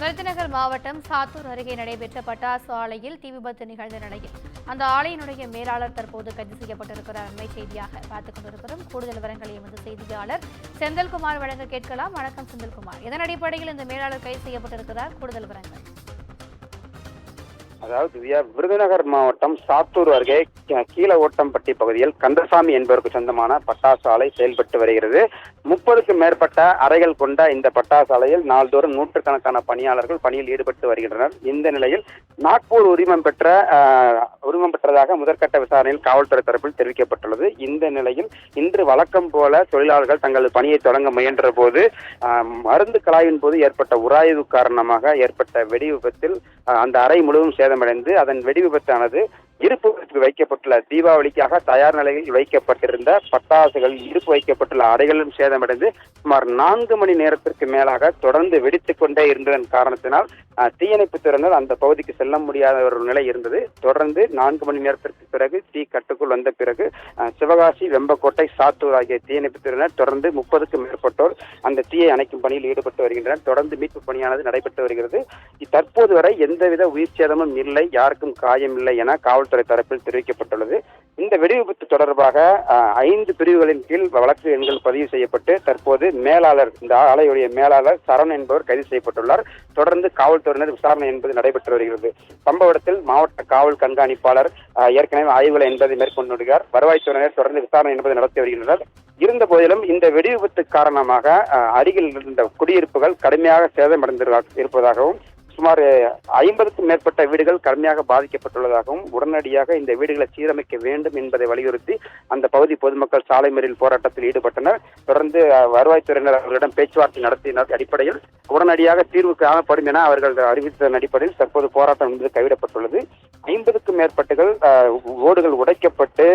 விருதுநகர் மாவட்டம் சாத்தூர் அருகே நடைபெற்ற பட்டாசு ஆலையில் தீ விபத்து நிகழ்ந்த நிலையில் அந்த ஆலையினுடைய மேலாளர் தற்போது கைது செய்யப்பட்டிருக்கிறார். அண்மை செய்தியாக பார்த்துக் கொண்டிருக்கிறோம். கூடுதல் விவரங்களை எமது செய்தியாளர் செந்தில்குமார் வழங்க கேட்கலாம். வணக்கம் செந்தில்குமார். இதன் அடிப்படையில் இந்த மேலாளர் கைது செய்யப்பட்டிருக்கிறார். கூடுதல் விவரங்கள். அதாவது விருதுநகர் மாவட்டம் சாத்தூர் அருகே கீழ ஓட்டம்பட்டி பகுதியில் கந்தசாமி என்பவருக்கு சொந்தமான பட்டாசு ஆலை செயல்பட்டு வருகிறது. முப்பதுக்கும் மேற்பட்ட அறைகள் கொண்ட இந்த பட்டாசு ஆலையில் நாள்தோறும் நூற்றுக்கணக்கான பணியாளர்கள் பணியில் ஈடுபட்டு வருகின்றனர். இந்த நிலையில் நாக்பூர் உரிமம் பெற்ற உரிமம் பெற்றதாக முதற்கட்ட விசாரணையில் காவல்துறை தரப்பில் தெரிவிக்கப்பட்டுள்ளது. இந்த நிலையில் இன்று வழக்கம் போல தொழிலாளர்கள் தங்களது பணியை தொடங்க முயன்ற போது மருந்து கலாயின் போது ஏற்பட்ட உராய்வு காரணமாக ஏற்பட்ட வெடி விபத்தில் அந்த அறை முழுவதும் சேதமடைந்து அதன் வெடி விபத்தானது இருப்பு வைக்கப்பட்டுள்ள தீபாவளிக்காக தயார் நிலையில் வைக்கப்பட்டிருந்த பட்டாசுகள் இருப்பு வைக்கப்பட்டுள்ள அறைகளும் சேதமடைந்து சுமார் நான்கு மணி நேரத்திற்கு மேலாக தொடர்ந்து வெடித்துக் கொண்டே இருந்ததன் காரணத்தினால் தீயணைப்பு தீயணைப்புத் துறையினர் அந்த பகுதிக்கு செல்ல முடியாத ஒரு நிலை இருந்தது. தொடர்ந்து நான்கு மணி நேரத்திற்கு பிறகு தீ கட்டுக்குள் வந்த பிறகு சிவகாசி வெம்பக்கோட்டை சாத்தூர் ஆகிய தீயணைப்பு துறையினர் தொடர்ந்து முப்பதுக்கும் மேற்பட்டோர் அந்த தீயை அணைக்கும் பணியில் ஈடுபட்டு வருகின்றனர். தொடர்ந்து மீட்பு பணியானது நடைபெற்று வருகிறது. தற்போது வரை எந்தவித உயிர் சேதமும் இல்லை யாருக்கும் காயம் இல்லை என காவல் காவல்துறை தரப்பில் தெரிவிக்கப்பட்டுள்ளது. இந்த வெடி விபத்து தொடர்பாக ஐந்து பிரிவுகளின் கீழ் வழக்கு எண்கள் பதிவு செய்யப்பட்டு தற்போது மேலாளர் இந்த ஆலையுடைய மேலாளர் சரண் என்பவர் கைது செய்யப்பட்டுள்ளார். தொடர்ந்து காவல்துறையினர் விசாரணை என்பது நடைபெற்று வருகிறது. சம்பவ இடத்தில் மாவட்ட காவல் கண்காணிப்பாளர் ஏற்கனவே ஆய்வுகளை என்பதை மேற்கொண்டு வருகிறார் வருவாய்த்துறையினர் தொடர்ந்து விசாரணை என்பதை நடத்தி வருகின்றனர். இருந்த போதிலும் இந்த வெடி விபத்து காரணமாக அருகில் இருந்த குடியிருப்புகள் கடுமையாக சேதமடைந்து இருப்பதாகவும் சுமார் ஐம்பதுக்கும் மேற்பட்ட வீடுகள் கடுமையாக பாதிக்கப்பட்டுள்ளதாகவும் உடனடியாக இந்த வீடுகளை சீரமைக்க வேண்டும் என்பதை வலியுறுத்தி அந்த பகுதி பொதுமக்கள் சாலை மறியல் போராட்டத்தில் ஈடுபட்டனர். தொடர்ந்து வருவாய்த்துறையினர் அவர்களிடம் பேச்சுவார்த்தை நடத்தினர் அடிப்படையில். உடனடியாக தீர்வு காணப்படும் என அவர்கள் அறிவித்ததன் அடிப்படையில் தற்போது போராட்டம் என்பது கைவிடப்பட்டுள்ளது. ஐம்பதுக்கும் மேற்பட்டுகள் ஓடுகள் உடைக்கப்பட்டு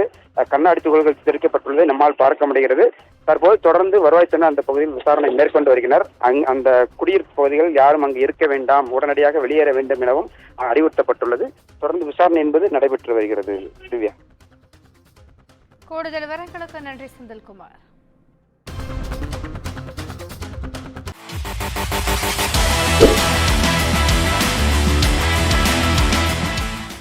கண்ணாடி துகள்கள் தெரிவிக்கப்பட்டுள்ளதை நம்மால் பார்க்க முடிகிறது. தற்போது தொடர்ந்து வருவாய்த்துறை அந்த பகுதியில் விசாரணை மேற்கொண்டு வருகின்றனர் அந்த குடியிருப்பு பகுதிகள் யாரும் அங்கு இருக்க வேண்டாம் உடனடியாக வெளியேற வேண்டும் எனவும் அறிவுறுத்தப்பட்டுள்ளது. தொடர்ந்து விசாரணை என்பது நடைபெற்று வருகிறது திவ்யா. கூடுதல் விவரங்களுக்கு நன்றி செந்தில்குமார்.